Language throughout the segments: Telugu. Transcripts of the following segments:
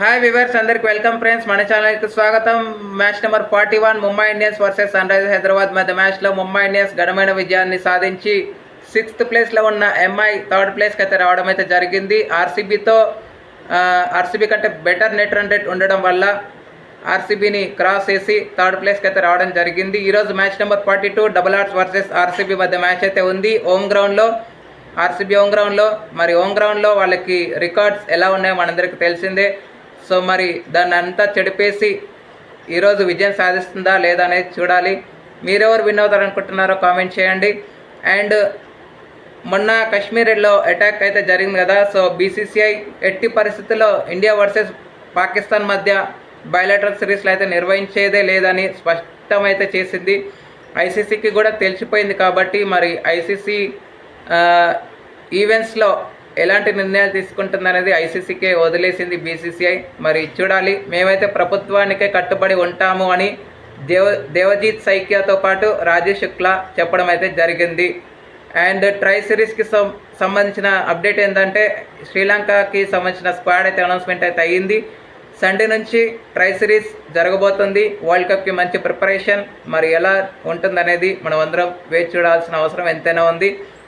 హాయ్ వివర్స్ అందరికి వెల్కమ్ ఫ్రెండ్స్ మన ఛానల్కి స్వాగతం. Match number forty one Mumbai Indians versus Sunrisers Hyderabad మధ్య మ్యాచ్లో ముంబై ఇండియన్స్ ఘనమైన విజయాన్ని సాధించి సిక్స్త్ ప్లేస్లో ఉన్న ఎంఐ థర్డ్ ప్లేస్కి అయితే రావడం అయితే జరిగింది. ఆర్సీబీతో ఆర్సీబీ కంటే బెటర్ నెట్ రన్ రేట్ ఉండడం వల్ల ఆర్సీబీని క్రాస్ చేసి థర్డ్ ప్లేస్కి అయితే రావడం జరిగింది. ఈరోజు మ్యాచ్ నెంబర్ ఫార్టీ టూ డబుల్ ఆర్ట్స్ వర్సెస్ ఆర్సీబీ మధ్య మ్యాచ్ అయితే ఉంది. హోమ్ గ్రౌండ్లో ఆర్సీబీ హోమ్ గ్రౌండ్లో మరి హోమ్ గ్రౌండ్లో వాళ్ళకి రికార్డ్స్ ఎలా ఉన్నాయో మనందరికీ తెలిసిందే. సో మరి దాన్ని అంతా చెడిపేసి ఈరోజు విజయం సాధిస్తుందా లేదా అనేది చూడాలి. మీరెవరు విన్ అవుతారనుకుంటున్నారో కామెంట్ చేయండి. అండ్ మొన్న కాశ్మీర్లో అటాక్ అయితే జరిగింది కదా సో బీసీసీఐ ఎట్టి పరిస్థితుల్లో ఇండియా వర్సెస్ పాకిస్తాన్ మధ్య బయలాటరల్ సిరీస్లు అయితే నిర్వహించేదే లేదని స్పష్టమైతే చేసింది. ఐసీసీకి కూడా తెలిసిపోయింది కాబట్టి మరి ఐసీసీ ఈవెంట్స్లో ఎలాంటి నిర్ణయాలు తీసుకుంటుందనేది ఐసీసీకే వదిలేసింది బీసీసీఐ. మరి చూడాలి మేమైతే ప్రభుత్వానికే కట్టుబడి ఉంటాము అని దేవ దేవజీత్ సైక్యాతో పాటు రాజేష్ శుక్లా చెప్పడం అయితే జరిగింది. అండ్ ట్రై సిరీస్కి సం సంబంధించిన అప్డేట్ ఏంటంటే శ్రీలంకకి సంబంధించిన స్క్వాడ్ అయితే అనౌన్స్మెంట్ అయితే అయ్యింది. సండే నుంచి ట్రై సిరీస్ జరగబోతుంది. వరల్డ్ కప్కి మంచి ప్రిపరేషన్ మరి ఎలా ఉంటుందనేది మనం అందరం వేచి చూడాల్సిన అవసరం ఎంతైనా ఉంది.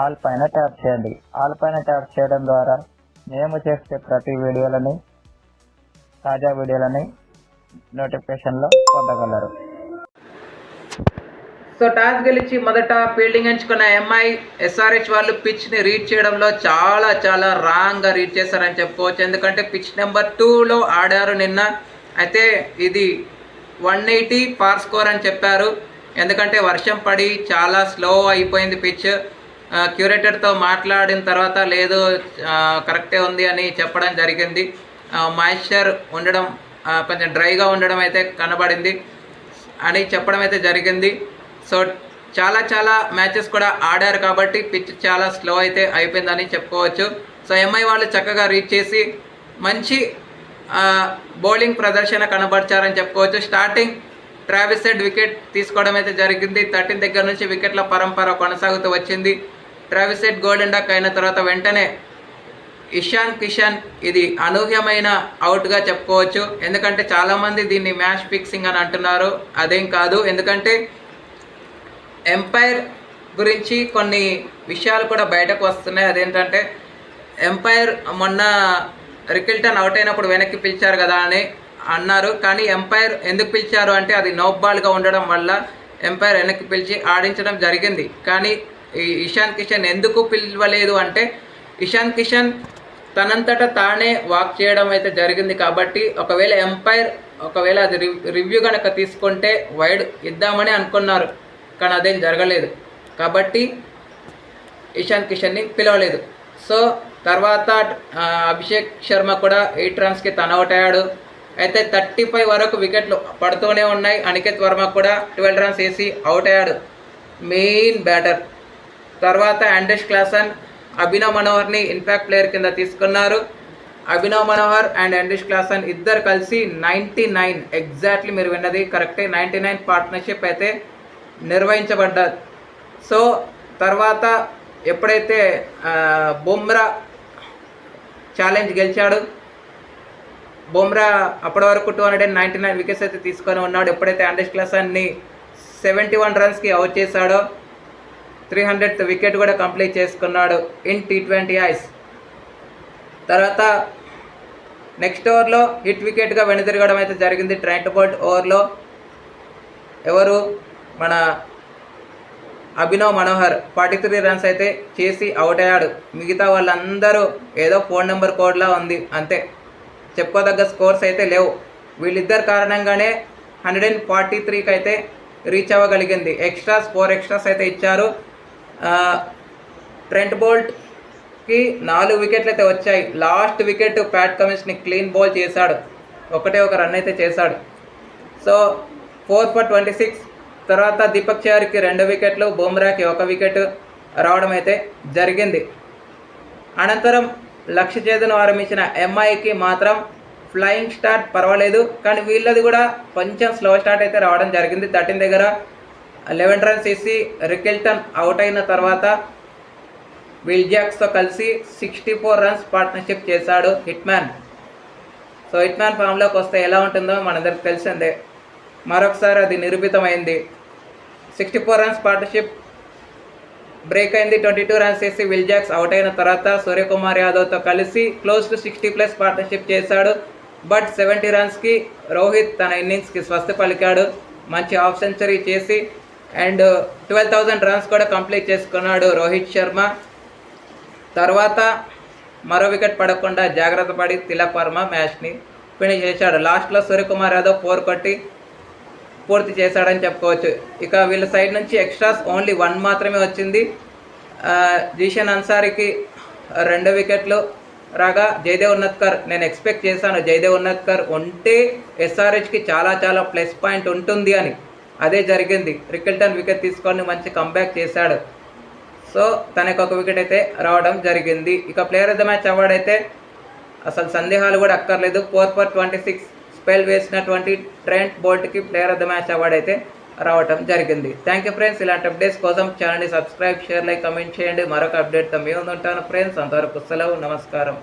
ఆల్ పైన ట్యాప్ చేయండి. ఆల్ పైన ట్యాప్ చేయడం ద్వారా మేము చేసే ప్రతి వీడియోలని తాజా వీడియోలని నోటిఫికేషన్లో పొందగలరు. సో టాస్ గెలిచి మొదట ఫీల్డింగ్ ఎంచుకున్న ఎంఐ ఎస్ఆర్హెచ్ వాళ్ళు పిచ్ని రీడ్ చేయడంలో చాలా చాలా రాంగ్గా రీడ్ చేశారని చెప్పుకోవచ్చు. ఎందుకంటే పిచ్ నెంబర్ టూలో ఆడారు నిన్న. అయితే ఇది వన్ ఎయిటీ పార్ స్కోర్ అని చెప్పారు. ఎందుకంటే వర్షం పడి చాలా స్లో అయిపోయింది పిచ్. క్యూరేటర్తో మాట్లాడిన తర్వాత లేదు కరెక్టే ఉంది అని చెప్పడం జరిగింది. మాయిశ్చర్ ఉండడం కొంచెం డ్రైగా ఉండడం అయితే కనబడింది అని చెప్పడం అయితే జరిగింది. సో చాలా చాలా మ్యాచెస్ కూడా ఆడారు కాబట్టి పిచ్ చాలా స్లో అయితే అయిపోయిందని చెప్పుకోవచ్చు. సో ఎంఐ వాళ్ళు చక్కగా రీచ్ చేసి మంచి బౌలింగ్ ప్రదర్శన కనబరిచారని చెప్పుకోవచ్చు. స్టార్టింగ్ ట్రావిస్ హెడ్ వికెట్ తీసుకోవడం అయితే జరిగింది. థర్టీన్ దగ్గర నుంచి వికెట్ల పరంపర కొనసాగుతూ వచ్చింది. ట్రావిసెట్ గోల్డెన్ డక్ అయిన తర్వాత వెంటనే ఇషాన్ కిషన్ ఇది అనూహ్యమైన అవుట్గా చెప్పుకోవచ్చు. ఎందుకంటే చాలామంది దీన్ని మ్యాచ్ ఫిక్సింగ్ అని అంటున్నారు. అదేం కాదు. ఎందుకంటే ఎంపైర్ గురించి కొన్ని విషయాలు కూడా బయటకు వస్తున్నాయి. అదేంటంటే ఎంపైర్ మొన్న రికిల్టన్ అవుట్ అయినప్పుడు వెనక్కి పిలిచారు కదా అని అన్నారు. కానీ ఎంపైర్ ఎందుకు పిలిచారు అంటే అది నో బాల్గా ఉండడం వల్ల ఎంపైర్ వెనక్కి పిలిచి ఆడించడం జరిగింది. కానీ ఇషాన్ కిషన్ ఎందుకు పిలవలేదు అంటే ఇషాన్ కిషన్ తనంతట తానే వాక్ చేయడం అయితే జరిగింది కాబట్టి ఒకవేళ ఎంపైర్ ఒకవేళ అది రివ్- రివ్యూ కనుక తీసుకుంటే వైడ్ ఇద్దామని అనుకున్నారు. కానీ అదేం జరగలేదు. కాబట్టి ఇషాన్ కిషన్ని పిలవలేదు. సో తర్వాత అభిషేక్ శర్మ కూడా ఎయిట్ రన్స్కి తన అవుట్ అయ్యాడు. అయితే థర్టీ ఫైవ్ వరకు వికెట్లు పడుతూనే ఉన్నాయి. అనికేత్ వర్మ కూడా ట్వెల్వ్ రన్స్ వేసి అవుట్ అయ్యాడు. Main batter. తర్వాత ఆండ్రెస్ క్లాసన్ అభినవ్ మనోహర్ని ఇన్ఫాక్ట్ ప్లేయర్ కింద తీసుకున్నారు. Abhinav Manohar and Andries Klaasen ఇద్దరు కలిసి నైంటీ నైన్ ఎగ్జాక్ట్లీ మీరు విన్నది కరెక్టే నైంటీ నైన్ పార్ట్నర్షిప్ అయితే నిర్వహించబడ్డది సో తర్వాత ఎప్పుడైతే బొమ్రా ఛాలెంజ్ గెలిచాడు బొమ్రా అప్పటి వరకు two hundred and ninety nine wickets అయితే తీసుకొని ఉన్నాడు. ఎప్పుడైతే ఆండ్రిస్ క్లాసన్ని సెవెంటీ వన్ రన్స్కి అవుట్ చేశాడో త్రీ హండ్రెడ్ వికెట్ కూడా కంప్లీట్ చేసుకున్నాడు ఇన్ టీ ట్వంటీ ఐస్. తర్వాత నెక్స్ట్ ఓవర్లో హిట్ వికెట్గా వెనుతిరగడం అయితే జరిగింది ట్రైంట్ బోల్ట్ ఓవర్లో. ఎవరు? మన Abhinav Manohar. Forty three runs అయితే చేసి అవుట్ అయ్యాడు. మిగతా వాళ్ళందరూ ఏదో ఫోన్ నెంబర్ కోడ్లా ఉంది అంతే. చెప్పుకోదగ్గ స్కోర్స్ అయితే లేవు. వీళ్ళిద్దరు కారణంగానే హండ్రెడ్ అండ్ ఫార్టీ త్రీకి అయితే రీచ్ అవ్వగలిగింది. ఎక్స్ట్రాస్ ఫోర్ ఎక్స్ట్రాస్ అయితే ఇచ్చారు. ట్రెంట్ బోల్ట్కి నాలుగు వికెట్లు అయితే వచ్చాయి లాస్ట్ వికెట్ ప్యాట్ కమిన్స్ని క్లీన్ బౌల్ చేశాడు. ఒకటే ఒక రన్ అయితే చేశాడు. So four for twenty six తర్వాత దీపక్ చహర్కి రెండు వికెట్లు బుమ్రాకి ఒక వికెట్ రావడం అయితే జరిగింది. అనంతరం లక్ష్య చేతను ఆరంభించిన ఎంఐకి మాత్రం ఫ్లయింగ్ స్టార్ట్ పర్వాలేదు. కానీ వీళ్ళది కూడా కొంచెం స్లో స్టార్ట్ అయితే రావడం జరిగింది. థర్టీన్ దగ్గర లెవెన్ రన్స్ వేసి రికెల్టన్ అవుట్ అయిన తర్వాత విల్ జాక్స్తో కలిసి సిక్స్టీ ఫోర్ రన్స్ పార్ట్నర్షిప్ చేశాడు హిట్మ్యాన్. సో హిట్మ్యాన్ ఫామ్లోకి వస్తే ఎలా ఉంటుందో మనందరికి తెలిసిందే. మరొకసారి అది నిరూపితమైంది. Sixty four runs partnership break అయింది. ట్వంటీ టూ రన్స్ వేసి విల్ జాక్స్ అవుట్ అయిన తర్వాత సూర్యకుమార్ యాదవ్తో కలిసి close to sixty plus partnership చేశాడు. బట్ సెవెంటీ రన్స్కి రోహిత్ తన ఇన్నింగ్స్కి స్వస్తి పలికాడు. మంచి హాఫ్ సెంచరీ చేసి అండ్ ట్వెల్వ్ థౌజండ్ రన్స్ కూడా కంప్లీట్ చేసుకున్నాడు రోహిత్ శర్మ. తర్వాత మరో వికెట్ పడకుండా జాగ్రత్త పడి తిలక్ వర్మ మ్యాచ్ని ఫినిష్ చేశాడు. లాస్ట్లో సూర్యకుమార్ యాదవ్ ఫోర్ కొట్టి పూర్తి చేశాడని చెప్పుకోవచ్చు. ఇక వీళ్ళ సైడ్ నుంచి ఎక్స్ట్రాస్ ఓన్లీ వన్ మాత్రమే వచ్చింది. జీషన్ అన్సారీకి రెండు వికెట్లు రాగా జయదేవ్ ఉన్నత్కర్ నేను ఎక్స్పెక్ట్ చేశాను జయదేవ్ ఉన్నత్కర్ ఉంటే ఎస్ఆర్హెచ్కి చాలా చాలా ప్లస్ పాయింట్ ఉంటుంది అని. అదే జరిగింది. రికెల్టన్ వికెట్ తీసుకొని మంచి కంబ్యాక్ చేశాడు. సో తనకు ఒక వికెట్ అయితే రావడం జరిగింది. ఇక player of the match award అయితే అసలు సందేహాలు కూడా అక్కర్లేదు. Four for twenty six spell వేసినటువంటి Trent బోల్ట్కి player of the match award అయితే రావటం జరిగింది. థ్యాంక్ యూ ఫ్రెండ్స్ ఇలాంటి అప్డేట్స్ కోసం ఛానల్ని సబ్స్క్రైబ్ షేర్ లైక్ కమెంట్ చేయండి. మరొక అప్డేట్తో మేము ఉంటాను ఫ్రెండ్స్ అంతవరకు సెలవు నమస్కారం.